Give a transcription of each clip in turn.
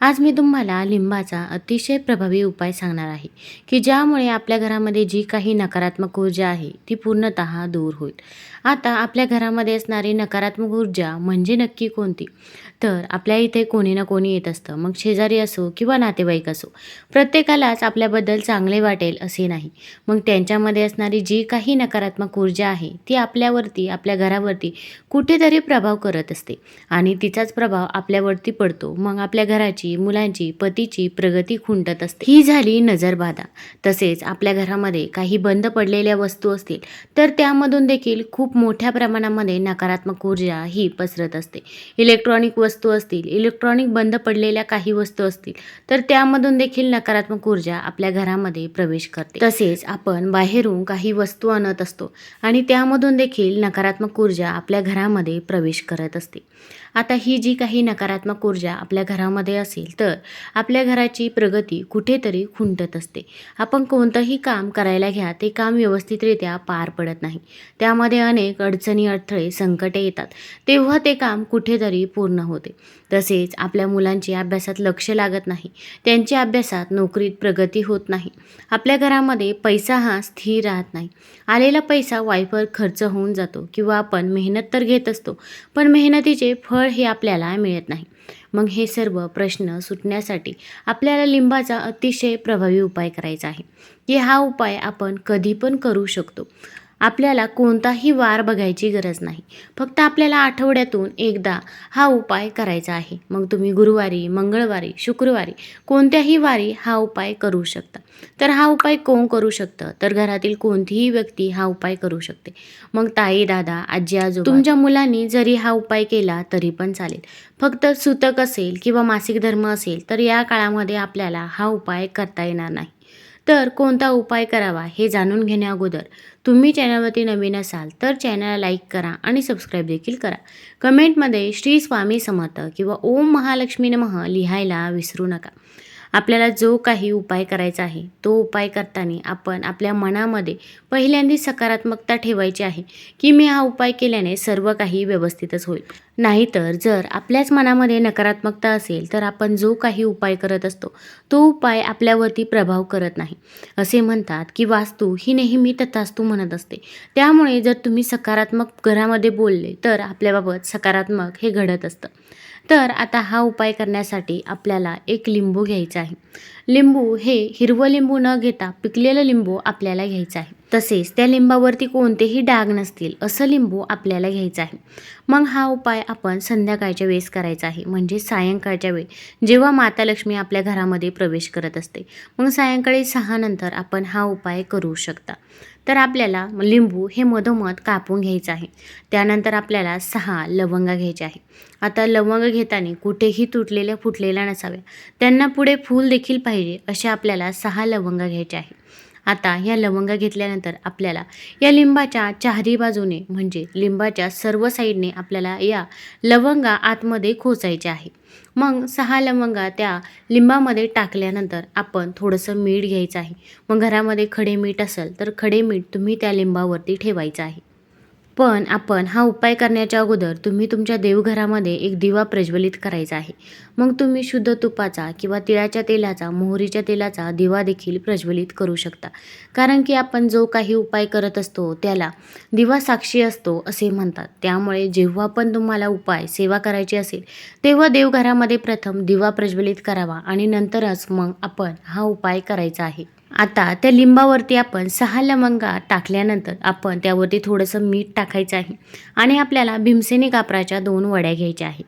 आज मी तुम्हाला लिंबाचा अतिशय प्रभावी उपाय सांगणार आहे की ज्यामुळे आपल्या घरामध्ये जी काही नकारात्मक ऊर्जा आहे ती पूर्णतः दूर होईल. आता आपल्या घरामध्ये असणारी नकारात्मक ऊर्जा म्हणजे नक्की कोणती? तर आपल्या इथे कोणी ना कोणी येत असतं. मग शेजारी असो किंवा नातेवाईक असो प्रत्येकालाच आपल्याबद्दल चांगले वाटेल असे नाही. मग त्यांच्यामध्ये असणारी जी काही नकारात्मक ऊर्जा आहे ती आपल्यावरती आपल्या घरावरती कुठेतरी प्रभाव करत असते. आणि तिचाच प्रभाव आपल्यावरती पडतो. मग आपल्या घराची मुलांची पतीची प्रगती खुंटत असते. ही झाली नजरबाधा. तसेच आपल्या घरामध्ये काही बंद पडलेल्या वस्तू असतील तर त्यामधून देखील खूप मोठ्या प्रमाणामध्ये नकारात्मक ऊर्जा ही पसरत असते. इलेक्ट्रॉनिक वस्तू असतील इलेक्ट्रॉनिक बंद पडलेल्या काही वस्तू असतील तर त्यामधून देखील नकारात्मक ऊर्जा आपल्या घरामध्ये प्रवेश करते. तसेच आपण बाहेरून काही वस्तू आणत असतो आणि त्यामधून देखील नकारात्मक ऊर्जा आपल्या घरामध्ये प्रवेश करत असते. आता ही जी काही नकारात्मक ऊर्जा आपल्या घरामध्ये असेल तर आपल्या घराची प्रगती कुठेतरी खुंटत असते. आपण कोणतंही काम करायला घ्या ते काम व्यवस्थितरित्या पार पडत नाही. त्यामध्ये अनेक अडचणी अडथळे संकटे येतात. तेव्हा ते काम कुठेतरी पूर्ण होते. तसेच आपल्या मुलांची अभ्यासात लक्ष लागत नाही. त्यांच्या अभ्यासात नोकरीत प्रगती होत नाही. आपल्या घरामध्ये पैसा हा स्थिर राहत नाही. आलेला पैसा वायफर खर्च होऊन जातो किंवा आपण मेहनत तर घेत असतो पण मेहनतीचे फळ हे आपल्याला मिळत नाही. मग हे सर्व प्रश्न सुटण्यासाठी आपल्याला लिंबाचा अतिशय प्रभावी उपाय करायचा आहे. की हा उपाय आपण कधी पण करू शकतो. आपल्याला कोणताही वार बघायची गरज नाही. फक्त आपल्याला आठवड्यातून एकदा हा उपाय करायचा आहे. मग तुम्ही गुरुवारी मंगळवारी शुक्रवारी कोणत्याही वारी हा उपाय करू शकता. तर हा उपाय कोण करू शकतं? तर घरातील कोणतीही व्यक्ती हा उपाय करू शकते. मग ताई दादा आजी आजोबा तुमच्या मुलांनी जरी हा उपाय केला तरी पण चालेल. फक्त सुतक असेल किंवा मासिक धर्म असेल तर या काळामध्ये आपल्याला हा उपाय करता येणार नाही. तर कोणता उपाय करावा हे जाणून घेण्याअगोदर तुम्ही चॅनलवरती नवीन असाल तर चॅनलला लाईक करा आणि सबस्क्राईब देखील करा. कमेंटमध्ये श्री स्वामी समर्थ किंवा ओम महालक्ष्मी नमः लिहायला विसरू नका. आपल्याला जो काही उपाय करायचा आहे तो उपाय करताना आपण आपल्या मनामध्ये पहिल्यांदा सकारात्मकता ठेवायची आहे की मी हा उपाय केल्याने सर्व काही व्यवस्थितच होईल. नाहीतर जर आपल्याच मनामध्ये नकारात्मकता असेल तर आपण जो काही उपाय करत असतो तो उपाय आपल्यावरती प्रभाव करत नाही. असे म्हणतात की वास्तू ही नेहमी तथास्तू म्हणत असते. त्यामुळे जर तुम्ही सकारात्मक घरामध्ये बोलले तर आपल्याबाबत सकारात्मक हे घडत असतं. तर आता हा उपाय करण्यासाठी आपल्याला एक लिंबू घ्यायचा आहे. लिंबू हे हिरवं लिंबू न घेता पिकलेलं लिंबू आपल्याला घ्यायचं आहे. तसेच त्या लिंबावरती कोणतेही डाग नसतील असं लिंबू आपल्याला घ्यायचं आहे. मग हा उपाय आपण संध्याकाळच्या वेळेस करायचा आहे म्हणजे सायंकाळच्या वेळी जेव्हा माता लक्ष्मी आपल्या घरामध्ये प्रवेश करत असते. मग सायंकाळी सहा नंतर आपण हा उपाय करू शकता. तर आपल्याला लिंबू हे मधोमध कापून घ्यायचं आहे. त्यानंतर आपल्याला सहा लवंगा घ्यायच्या आहे. आता लवंग घेताना कुठेही तुटलेल्या फुटलेल्या नसाव्या. त्यांना पुढे फूल देखील पाहिजे अशा आपल्याला सहा लवंगा घ्यायच्या आहे. आता या लवंगा घेतल्यानंतर आपल्याला या लिंबाच्या चारही बाजूने म्हणजे लिंबाच्या सर्व साईडने आपल्याला या लवंगा आतमध्ये खोचायच्या आहे. मग सहा लवंगा त्या लिंबामध्ये टाकल्यानंतर आपण थोडंसं मीठ घ्यायचं आहे. मग घरामध्ये खडे मीठ असेल तर खडे मीठ तुम्ही त्या लिंबावरती ठेवायचं आहे. पण आपण हा उपाय करण्याच्या अगोदर तुम्ही तुमच्या देवघरामध्ये एक दिवा प्रज्वलित करायचा आहे. मग तुम्ही शुद्ध तुपाचा किंवा तिळाच्या तेलाचा मोहरीच्या तेलाचा दिवा देखील प्रज्वलित करू शकता. कारण की आपण जो काही उपाय करत असतो त्याला दिवा साक्षी असतो असे म्हणतात. त्यामुळे जेव्हा पण तुम्हाला उपाय सेवा करायची असेल तेव्हा देवघरामध्ये प्रथम दिवा प्रज्वलित करावा आणि नंतरच मग आपण हा उपाय करायचा आहे. आता त्या लिंबावरती आपण सहा लवंगा टाकल्यानंतर आपण त्यावरती थोडंसं मीठ टाकायचं आहे. आणि आपल्याला भीमसेनी कापराच्या दोन वड्या घ्यायच्या आहे.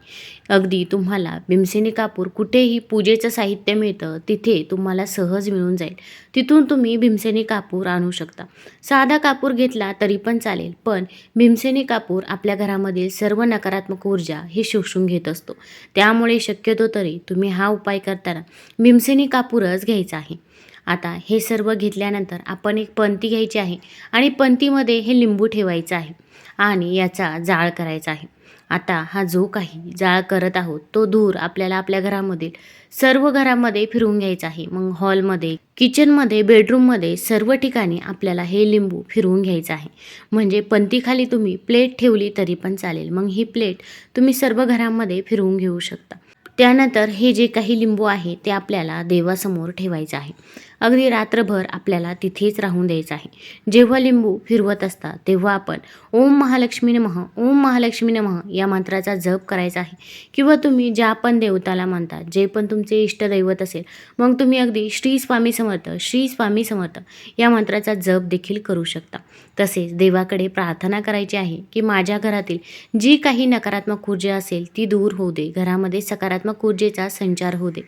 अगदी तुम्हाला भीमसेनी कापूर कुठेही पूजेचं साहित्य मिळतं तिथे तुम्हाला सहज मिळून जाईल. तिथून तुम्ही भीमसेनी कापूर आणू शकता. साधा कापूर घेतला तरी पण चालेल पण भीमसेनी कापूर आपल्या घरामधील सर्व नकारात्मक ऊर्जा हे शोषून घेत असतो. त्यामुळे शक्यतो तरी तुम्ही हा उपाय करताना भीमसेनी कापूरच घ्यायचा आहे. आता हे सर्व घेतल्यानंतर आपण एक पंती घ्यायची आहे आणि पंतीमध्ये हे लिंबू ठेवायचं आहे आणि याचा जाळ करायचा आहे. आता हा जो काही जाळ करत आहोत तो धूर आपल्याला आपल्या घरामधील सर्व घरामध्ये फिरवून घ्यायचा आहे. मग हॉलमध्ये किचनमध्ये बेडरूममध्ये सर्व ठिकाणी आपल्याला हे लिंबू फिरवून घ्यायचं आहे. म्हणजे पंतीखाली तुम्ही प्लेट ठेवली तरी पण चालेल. मग ही प्लेट तुम्ही सर्व घरामध्ये फिरवून घेऊ शकता. त्यानंतर हे जे काही लिंबू आहे ते आपल्याला देवासमोर ठेवायचं आहे. अगदी रात्रभर आपल्याला तिथेच राहून द्यायचं आहे. जेव्हा लिंबू फिरवत असता तेव्हा आपण ओम महालक्ष्मी नमः ओम महालक्ष्मी नमः या मंत्राचा जप करायचा आहे. किंवा तुम्ही ज्या पण देवताला मानता जे पण तुमचे इष्टदैवत असेल मग तुम्ही अगदी श्री स्वामी समर्थ श्री स्वामी समर्थ या मंत्राचा जप देखील करू शकता. तसेच देवाकडे प्रार्थना करायची आहे की माझ्या घरातील जी काही नकारात्मक ऊर्जा असेल ती दूर होऊ दे. घरामध्ये सकारात्मक ऊर्जेचा संचार होऊ दे.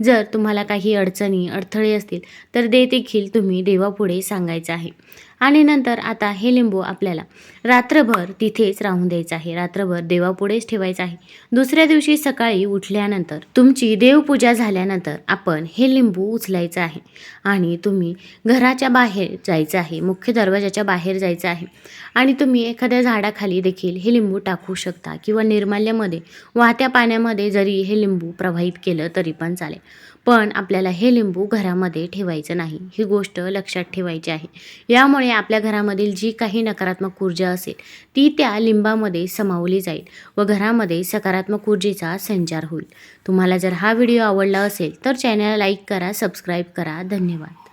जर तुम्हाला काही अडचणी अडथळे असतील तर ते देखील तुम्ही देवापुढे सांगायचं आहे. आणि नंतर आता हे लिंबू आपल्याला रात्रभर तिथेच राहून द्यायचं आहे. रात्रभर देवापुढेच ठेवायचं आहे. दुसऱ्या दिवशी सकाळी उठल्यानंतर तुमची देवपूजा झाल्यानंतर आपण हे लिंबू उचलायचं आहे. आणि तुम्ही घराच्या बाहेर जायचं आहे. मुख्य दरवाजाच्या बाहेर जायचं आहे. आणि तुम्ही एखाद्या झाडाखाली देखील हे लिंबू टाकू शकता किंवा निर्माल्यामध्ये वाहत्या पाण्यामध्ये जरी हे लिंबू प्रवाहित केलं तरी पण चालेल. पण आपल्याला हे लिंबू घरामध्ये ठेवायचं नाही. ही गोष्ट लक्षात ठेवायची आहे. यामुळे आपल्या घरामधील जी काही नकारात्मक ऊर्जा असेल ती त्या लिंबामध्ये समावली जाईल व घरामध्ये सकारात्मक ऊर्जेचा संचार होईल. तुम्हाला जर हा व्हिडिओ आवडला असेल तर चॅनलला लाईक करा सबस्क्राईब करा. धन्यवाद.